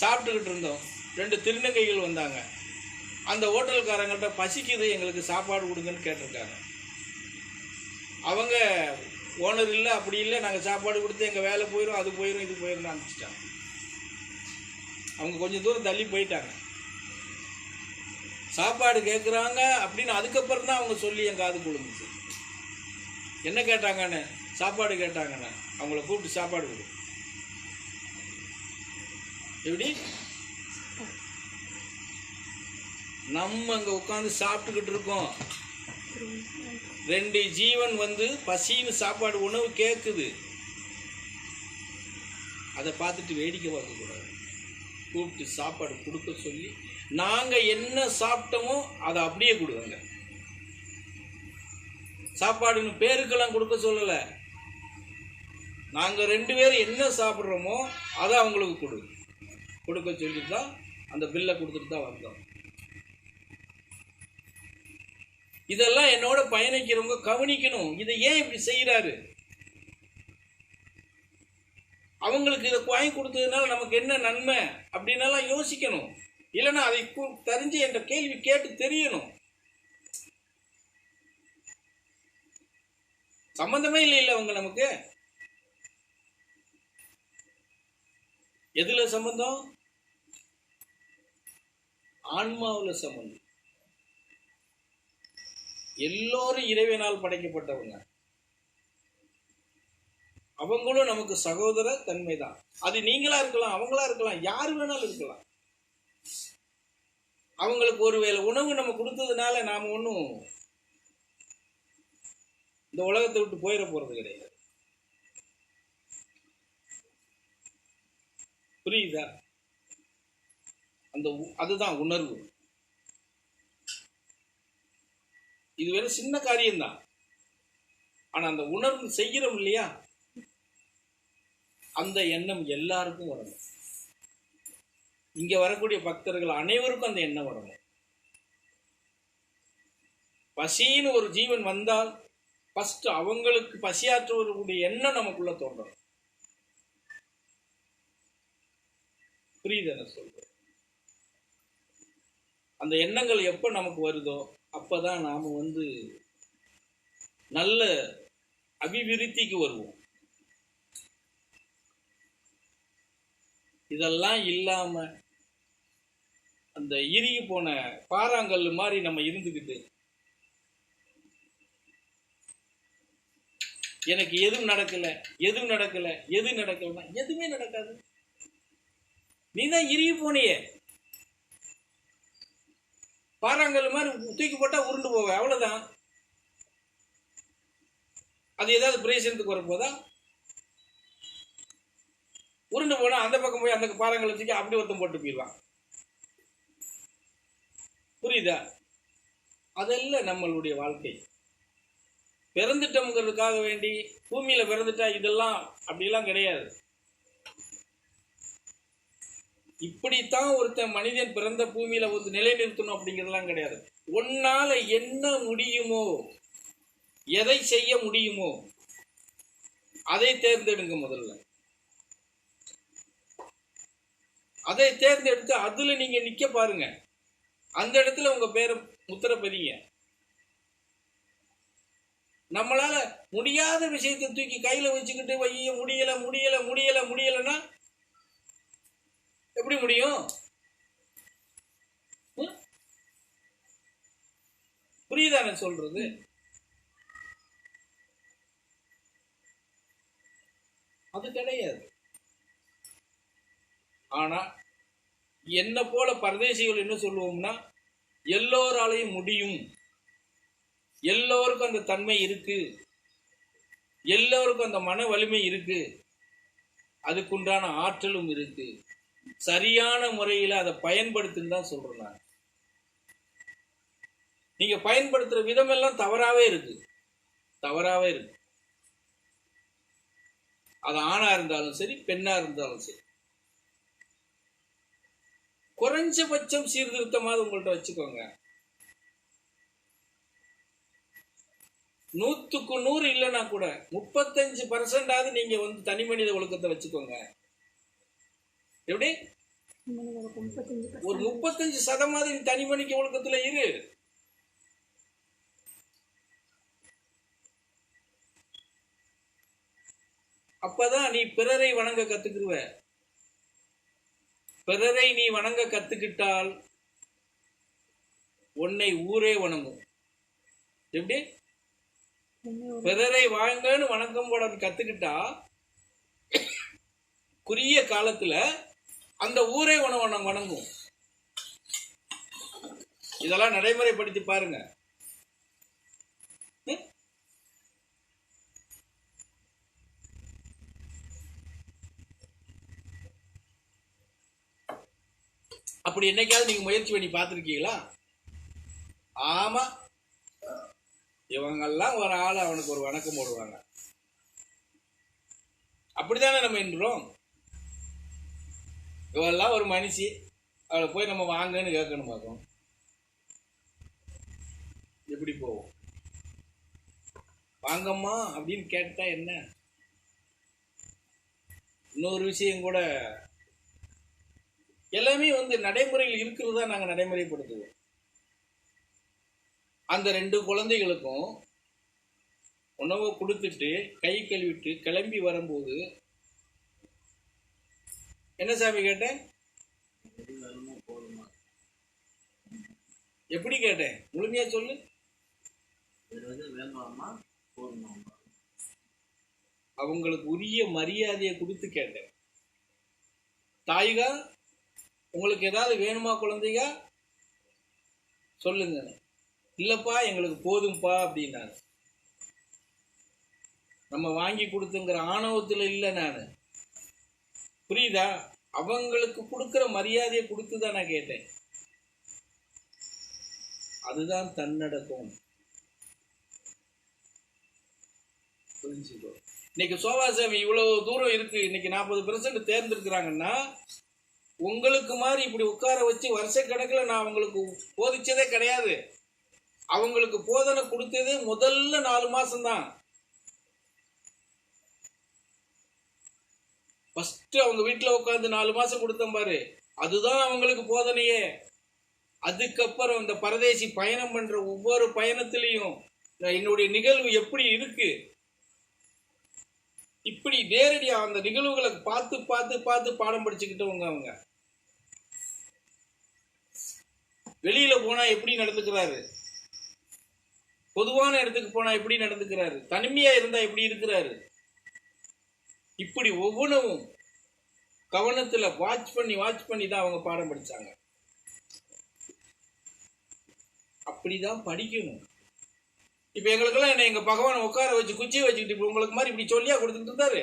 சாப்பிட்டுக்கிட்டு இருந்தோம். ரெண்டு திருநங்கைகள் வந்தாங்க. அந்த ஹோட்டல்காரங்கள்ட்ட பசிக்குது எங்களுக்கு சாப்பாடு கொடுங்கன்னு கேட்டிருக்காங்க. அவங்க ஓனர் இல்லை அப்படி இல்லை நாங்கள் சாப்பாடு கொடுத்து எங்கள் வேலை போயிடும் அது போயிடும் இது போயிடும் அனுப்பிச்சிட்டாங்க அவங்க கொஞ்சம் தூரம் தள்ளி போயிட்டாங்க. சாப்பாடு கேட்குறாங்க அப்படின்னு அதுக்கப்புறம் தான் அவங்க சொல்லி என் காது குழுந்துச்சு என்ன கேட்டாங்கன்னு? சாப்பாடு கேட்டாங்கண்ணே அவங்கள கூப்பிட்டு சாப்பாடு கொடு. எப்படி? நம்ம அங்கே உட்காந்து சாப்பிட்டுக்கிட்டு இருக்கோம். ரெண்டு ஜீவன் வந்து பசின்னு சாப்பாடு உணவு கேட்குது அதை பார்த்துட்டு வேடிக்கை பார்க்கக்கூடாது கூப்பிட்டு சாப்பாடு கொடுக்க சொல்லி நாங்கள் என்ன சாப்பிட்டோமோ அதை அப்படியே கொடுங்க. சாப்பாடுன்னு பேருக்கெல்லாம் கொடுக்க சொல்லலை. நாங்கள் ரெண்டு பேரும் என்ன சாப்பிட்றோமோ அதை அவங்களுக்கு கொடு. கொடுக்க சொல்லி தான் அந்த பில்லை கொடுத்துட்டு தான் வந்தோம். இதெல்லாம் என்னோட பயணிக்கிறவங்க கவனிக்கணும். இதை ஏன் இப்படி செய்கிறாரு அவங்களுக்கு இதை வாங்கி கொடுத்ததுனால நமக்கு என்ன நன்மை அப்படின்னலாம் யோசிக்கணும். இல்லைன்னா அதை தெரிஞ்சு என்ற கேள்வி கேட்டு தெரியணும். சம்பந்தமே இல்லை இல்லை அவங்க நமக்கு. எதில் சம்பந்தம்? ஆன்மாவில் சம்பந்தம். எல்லோரும் இறைவனால் படைக்கப்பட்டவங்க. அவங்களும் நமக்கு சகோதர தன்மை தான் அது நீங்களா இருக்கலாம் அவங்களா இருக்கலாம் யார் வேணாலும் இருக்கலாம். அவங்களுக்கு ஒருவேளை உணவு நம்ம கொடுத்ததுனால நாம ஒன்றும் இந்த உலகத்தை விட்டு போயிட போறது கிடையாது. புரியுதா? அந்த உ- அதுதான் உணர்வு. இது வெறும் சின்ன காரியம்தான். ஆனா அந்த உணர்வு செய்கிறோம் இல்லையா? அந்த எண்ணம் எல்லாருக்கும் வரணும். இங்க வரக்கூடிய பக்தர்கள் அனைவருக்கும் அந்த எண்ணம் வரணும். பசின்னு ஒரு ஜீவன் வந்தால் ஃபஸ்ட்டு அவங்களுக்கு பசியாற்றுவதற்குடைய எண்ணம் நமக்குள்ள தோன்றணும். புரியுது என்ன சொல்றேன்? அந்த எண்ணங்கள் எப்போ நமக்கு வருதோ அப்போ தான் நாம் வந்து நல்ல அபிவிருத்திக்கு வருவோம். இதெல்லாம் இல்லாமல் அந்த இறுகி போன பாறாங்கல் மாதிரி நம்ம இருந்துக்கிட்டு எனக்கு எதுவும் நடக்கல எதுவும் நடக்கல எது நடக்கலன்னா எதுவுமே நடக்காது. நீ தான் இறுகி போனியே. பாறாங்கல் மாதிரி தூக்கி போட்டால் உருண்டு போவேன் அவ்வளோதான் அது ஏதாவது பிரயோஜனத்துக்கு வரப்போதா உருண்டு போனால் அந்த பக்கம் போய் அந்த பாறாங்கல் தூக்கி அப்படி ஒருத்தம் போட்டு போயிடுவான். புரியுதா? அதெல்லாம் நம்மளுடைய வாழ்க்கை. பிறந்துட்டோங்கிறதுக்காக வேண்டி பூமியில் பிறந்துட்டா இதெல்லாம் அப்படிலாம் கிடையாது. இப்படித்தான் ஒருத்தன் மனிதன் பிறந்த பூமியில வந்து நிலைநிறுத்தணும் அப்படிங்கிறதெல்லாம் கிடையாது. உன்னால என்ன முடியுமோ எதை செய்ய முடியுமோ அதை தேர்ந்தெடுங்க முதல்ல. அதை தேர்ந்தெடுத்து அதுல நீங்க நிக்க பாருங்க. அந்த இடத்துல உங்க பேரை முத்திர பதிங்க நம்மளால முடியாத விஷயத்தை தூக்கி கையில வச்சுக்கிட்டு வைய முடியல முடியல முடியல முடியலன்னா எப்படி முடியும்? ம்? புரியுதா நான் சொல்றது? அது கிடையாது. ஆனா என்ன போல பரதேசிகள் என்ன சொல்லுவோம்னா எல்லோராலையும் முடியும். எல்லோருக்கும் அந்த தன்மை இருக்கு. எல்லோருக்கும் அந்த மன வலிமை இருக்கு. அதுக்குண்டான ஆற்றலும் இருக்கு. சரியான முறையில் அதை பயன்படுத்துன்னு தான் சொல்றேன் நான். நீங்க பயன்படுத்துற விதமெல்லாம் தவறாவே இருக்கு. தவறாவே இருக்கு. அது ஆணா இருந்தாலும் சரி பெண்ணா இருந்தாலும் சரி. குறைஞ்சபட்சம் சீர்திருத்தமாவது உங்கள்கிட்ட வச்சுக்கோங்க. நூத்துக்கு நூறு இல்லைன்னா கூட முப்பத்தஞ்சு பர்சன்டாவது நீங்க வந்து தனி மனித ஒழுக்கத்தை வச்சுக்கோங்க. எப்படி? ஒரு முப்பத்தஞ்சு சதமாதிரி முப்பத்தஞ்சு தனி மணிக்கு ஒழுக்கத்துல இரு. அப்பதான் நீ பிறரை வணங்க கத்துக்கிருவ. பிறரை நீ வணங்க கத்துக்கிட்டால் உன்னை ஊரே வணங்கும். எப்படி? பிறரை வாங்கன்னு வணக்கம் போட கத்துக்கிட்டா குறுகிய காலத்துல அந்த ஊரே உணவை வணங்கும். இதெல்லாம் நடைமுறைப்படுத்தி பாருங்க. ம்? அப்படி என்னைக்காவது நீங்க முயற்சி பண்ணி பார்த்துருக்கீங்களா? ஆமா. இவங்கெல்லாம் ஒரு ஆள் அவனுக்கு ஒரு வணக்கம் போடுவாங்க. அப்படித்தானே நம்ம என்றோம் இவெல்லாம் ஒரு மனுஷி. அவளை போய் நம்ம வாங்கன்னு கேட்கணும் பார்க்கணும். எப்படி போவோம்? வாங்கம்மா அப்படின்னு கேட்டால் என்ன? இன்னொரு விஷயம் கூட எல்லாமே வந்து நடைமுறையில் இருக்கிறது தான் நாங்கள் நடைமுறைப்படுத்துவோம். அந்த ரெண்டு குழந்தைகளுக்கும் உணவை கொடுத்துட்டு கை கழுவிட்டு கிளம்பி வரும்போது என்ன சாமி கேட்டேன்? எப்படி கேட்டேன்? முழுமையா சொல்லு. அவங்களுக்கு உரிய மரியாதையை கொடுத்து கேட்டேன். தாய்கா உங்களுக்கு ஏதாவது வேணுமா குழந்தைங்க சொல்லுங்க. இல்லப்பா எங்களுக்கு போதும்பா அப்படின்னாங்க நம்ம வாங்கி கொடுத்துங்கிற ஆணவத்துல இல்லை நான். புரியுதா? அவங்களுக்கு கொடுக்குற மரியாதையை கொடுத்து தான் நான் கேட்டேன். அதுதான் தன்னடக்கம். புரிஞ்சுக்கோ. இன்னைக்கு சோபாசாமி இவ்வளவு தூரம் இருக்கு இன்னைக்கு நாற்பது பெர்சன்ட் தேர்ந்தெடுக்கிறாங்கன்னா உங்களுக்கு மாதிரி இப்படி உட்கார வச்சு வருஷ கணக்கில் நான் அவங்களுக்கு போதிச்சதே கிடையாது. அவங்களுக்கு போதனை கொடுத்ததே முதல்ல நாலு மாசம்தான். ஃபர்ஸ்ட் அவங்க வீட்டில் உட்காந்து நாலு மாசம் கொடுத்தேன் பாரு. அதுதான் அவங்களுக்கு போதனையே. அதுக்கப்புறம் இந்த பரதேசி பயணம் பண்ற ஒவ்வொரு பயணத்திலையும் என்னுடைய நிகழ்வு எப்படி இருக்கு? இப்படி நேரடியா அந்த நிகழ்வுகளை பார்த்து பார்த்து பார்த்து பாடம் படிச்சுக்கிட்டவங்க அவங்க. வெளியில போனா எப்படி நடந்துக்கிறாரு? பொதுவான இடத்துக்கு போனா எப்படி நடந்துக்கிறாரு? தனிமையா இருந்தா எப்படி இருக்கிறாரு? இப்படி ஒவ்வொன்றும் கவனத்தில் வாட்ச் பண்ணி வாட்ச் பண்ணி தான் அவங்க பாடம் படித்தாங்க அப்படிதான் படிக்கணும். இப்போ எங்களுக்கெல்லாம் என்ன எங்கள் பகவான் உட்கார வச்சு குச்சியை வச்சுக்கிட்டு இப்போ உங்களுக்கு மாதிரி இப்படி சொல்லியா கொடுத்துட்டு இருந்தாரு.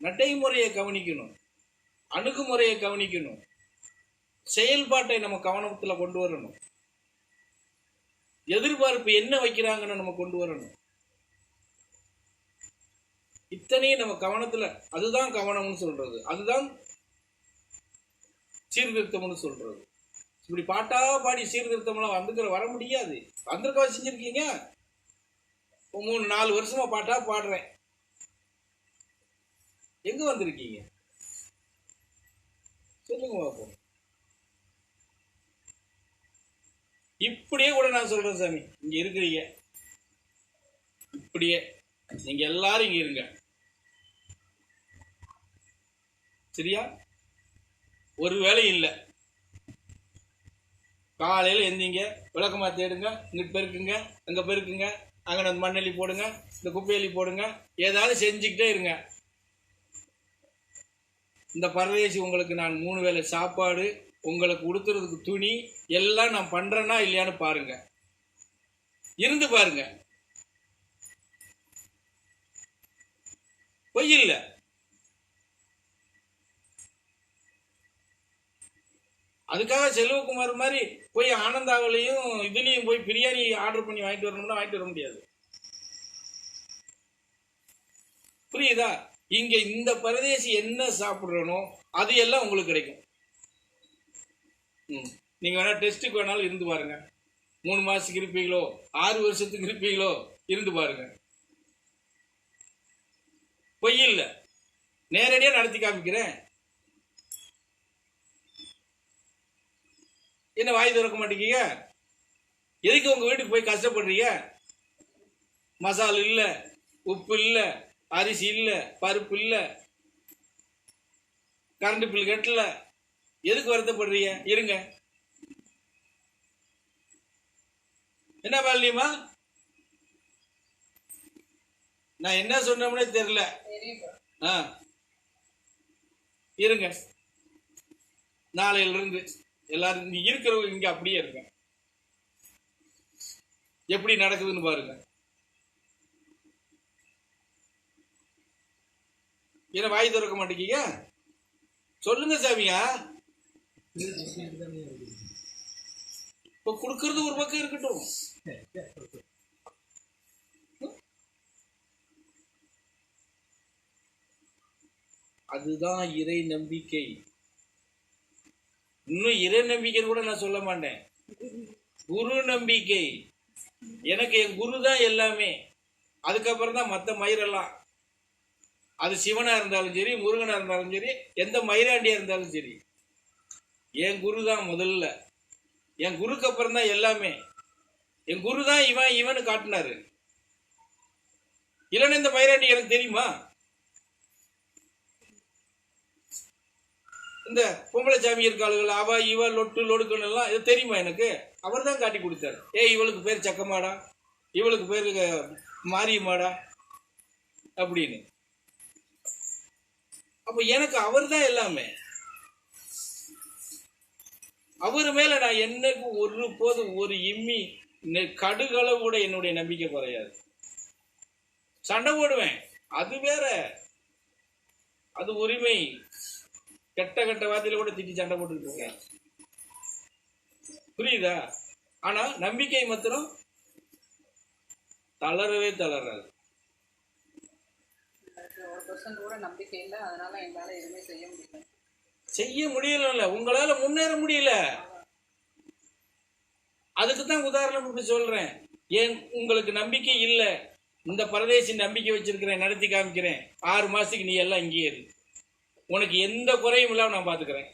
நடைமுறையை கவனிக்கணும். அணுகுமுறையை கவனிக்கணும். செயல்பாட்டை நம்ம கவனத்தில் கொண்டு வரணும். எதிர்பார்ப்பு என்ன வைக்கிறாங்கன்னு நம்ம கொண்டு வரணும். இத்தனையும் நம்ம கவனத்தில் அதுதான் கவனம்னு சொல்றது. அதுதான் சீர்திருத்தம்னு சொல்றது. இப்படி பாட்டா பாடி சீர்திருத்தம்லாம் வந்துக்கிற வர முடியாது. வந்திருக்கா செஞ்சிருக்கீங்க மூணு நாலு வருஷமா பாட்டா பாடுறேன். எங்க வந்திருக்கீங்க? சொல்லுங்க பார்ப்போம் இப்படியே கூட நான் சொல்றேன் சாமி. இங்க இருக்கிறீங்க. இப்படியே. நீங்க எல்லாரும் இங்க இருங்க. சரியா? ஒரு வேலை இல்லை. காலையில் எந்திங்க விளக்கமா தேடுங்க இங்கிட்டு பெருக்குங்க அங்கே பெருக்குங்க அங்கே அந்த மண்ணெல்லி போடுங்க இந்த குப்பையலி போடுங்க ஏதாவது செஞ்சுக்கிட்டே இருங்க. இந்த பரதேசி உங்களுக்கு நான் மூணு வேளை சாப்பாடு உங்களுக்கு உடுத்துறதுக்கு துணி எல்லாம் நான் பண்ணுறேன்னா இல்லையான்னு பாருங்க. இருந்து பாருங்க. பொய் இல்லை. அதுக்காக செல்வகுமார் மாதிரி போய் ஆனந்தாவிலையும் இதுலேயும் போய் பிரியாணி ஆர்டர் பண்ணி வாங்கிட்டு வரணும்னா வாங்கிட்டு வர முடியாது. புரியுதா? இங்க இந்த பரதேசி என்ன சாப்பிட்றனோ அது எல்லாம் உங்களுக்கு கிடைக்கும். ம். நீங்க வேணா டெஸ்ட்டுக்கு வேணாலும் இருந்து பாருங்க. மூணு மாசத்துக்கு இருப்பீங்களோ ஆறு வருஷத்துக்கு இருப்பீங்களோ இருந்து பாருங்க. பொய் இல்லை. நேரடியாக நடத்தி காமிக்கிறேன். என்ன வாய் திறக்க மாட்டேங்கீங்க? எதுக்கு உங்க வீட்டுக்கு போய் கஷ்டப்படுறீங்க? மசால் இல்லை உப்பு இல்லை அரிசி இல்லை பருப்பு இல்லை கரண்ட் பில் கட்டல. எதுக்கு வருத்தப்படுறீங்க? இருங்க. என்ன பாலியம்மா? நான் என்ன சொன்னோம்னே தெரியல. ஆ. இருங்க. நாளையில இருந்து எல்லாரும் நீ இருக்கிறவங்க இங்க அப்படியே இருங்க. எப்படி நடக்குதுன்னு பாருங்க. என்ன வாய் திறக்க மாட்டேங்க சொல்லுங்க சாமியா. இப்ப கொடுக்கறது ஒரு பக்கம் இருக்கட்டும். அதுதான் இறை நம்பிக்கை. இன்னும் இறை நம்பிக்கைன்னு கூட நான் சொல்ல மாட்டேன். குரு நம்பிக்கை. எனக்கு என் குரு தான் எல்லாமே. அதுக்கப்புறம் தான் மற்ற மயிரெல்லாம். அது சிவனா இருந்தாலும் சரி முருகனா இருந்தாலும் சரி எந்த மயிராண்டியா இருந்தாலும் சரி. என் குரு தான் முதல்ல. என் குருக்கு அப்புறம் தான் எல்லாமே. என் குரு தான் இவன் இவனு காட்டினாரு. இல்லைன்னு இந்த மயிராண்டி எனக்கு தெரியுமா? இந்த பொம்பளை சாமி இருக்காளுகள் அவ இவ லொட்டு லொடுக்கணும் எல்லாம் இது தெரியுமா எனக்கு? அவர் தான் காட்டி கொடுத்தாரு. ஏ இவளுக்கு பேர் சக்கமாடா இவளுக்கு பேர் மாரியம்மாடா? அப்படின்னு. அப்ப எனக்கு அவர் தான் எல்லாமே. அவர் மேல நான் என்னைக்கு ஒரு போது ஒரு இம்மி கடுகளவு கூட என்னுடைய நம்பிக்கை குறையாது. சண்டை போடுவேன். அது வேற. அது உரிமை. கெட்ட கெட்ட வார்த்தையில கூட திட்டி சண்டை போட்டுக்கிட்டு இருக்கேன் புரியுதா? ஆனா நம்பிக்கை மாத்திரம் தளரவே தளராது. ஒரு பர்சன்ட் கூட நம்பிக்கை இல்லை அதனால எங்களால எதுவுமே செய்ய முடியல. செய்ய முடியல உங்களால முன்னேற முடியல. அதுக்கு தான் உதாரணம் இப்படி சொல்றேன். ஏன் உங்களுக்கு நம்பிக்கை இல்லை. இந்த பரதேசி நம்பிக்கை வச்சிருக்கிறேன் நடத்தி காமிக்கிறேன். ஆறு மாசத்துக்கு நீ எல்லாம் இங்கேயே இரு. உனக்கு எந்த குறையும் இல்லாமல் நான் பாத்துக்கிறேன்.